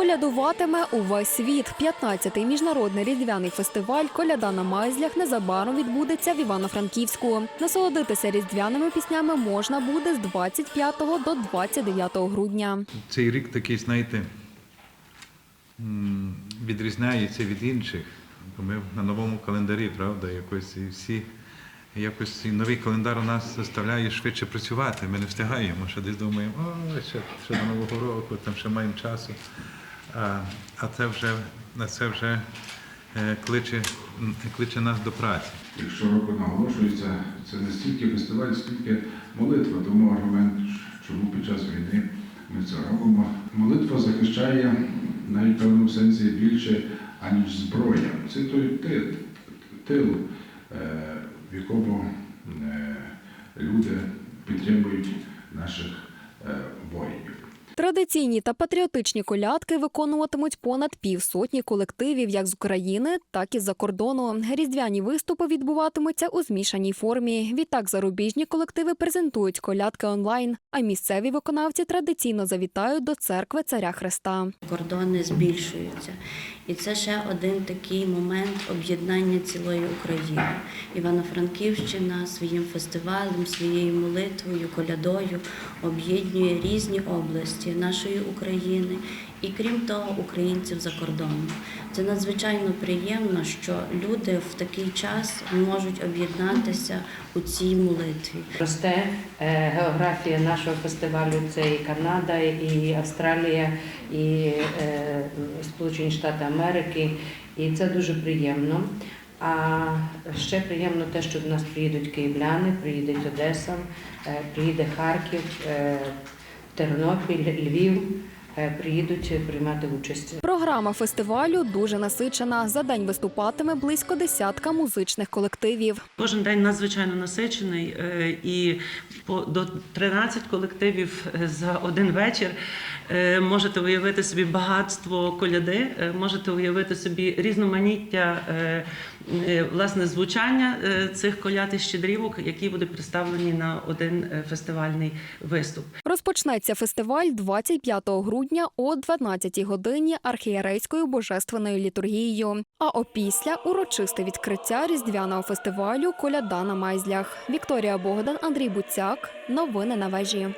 Колядуватиме увесь світ. 15-й міжнародний різдвяний фестиваль Коляда на майзлях незабаром відбудеться в Івано-Франківську. Насолодитися різдвяними піснями можна буде з 25 до 29 грудня. Цей рік такий, знаєте, відрізняється від інших. Бо ми на новому календарі, правда, якось всі. Якось новий календар у нас заставляє швидше працювати. Ми не встигаємо, що десь думаємо, о, ще, ще до Нового року, там ще маємо часу. А, це вже, це вже е, кличе, кличе нас до праці. щороку наголошується, це не стільки фестиваль, скільки молитва. Тому аргумент, чому під час війни ми це робимо. Молитва захищає навіть в певному сенсі більше, аніж зброя. Це той тил, тил е, в якому е, люди підтримують наших. Традиційні та патріотичні колядки виконуватимуть понад півсотні колективів як з України, так і з-за кордону. Різдвяні виступи відбуватимуться у змішаній формі. Відтак зарубіжні колективи презентують колядки онлайн, а місцеві виконавці традиційно завітають до церкви царя Христа. кордони збільшуються. І це ще один такий момент об'єднання цілої України. Івано-Франківщина своїм фестивалем, своєю молитвою, колядою об'єднує різні області нашої України і крім того, українців за кордоном. Це надзвичайно приємно, що люди в такий час можуть об'єднатися у цій молитві. Росте е, географія нашого фестивалю це і Канада, і Австралія, і е, Сполучені Штати Америки. І це дуже приємно. А ще приємно те, що до нас приїдуть київляни, приїде Одеса, е, приїде Харків, Тернопіль, Львів. е, Приїдуть приймати участь. Програма фестивалю дуже насичена. За день виступатиме близько десятка музичних колективів. Кожен день надзвичайно насичений е, і по до 13 колективів е, за один вечір. Можете уявити собі багатство коляди, можете уявити собі різноманіття власне звучання е, цих коляд і щедрівок, які будуть представлені на один е, фестивальний виступ. Розпочнеться фестиваль 25 грудня о 12 годині архієрейською божественною літургією. А опісля урочисте відкриття різдвяного фестивалю Коляда на майзлях. Вікторія Богдан, Андрій Буцяк. Новини на вежі.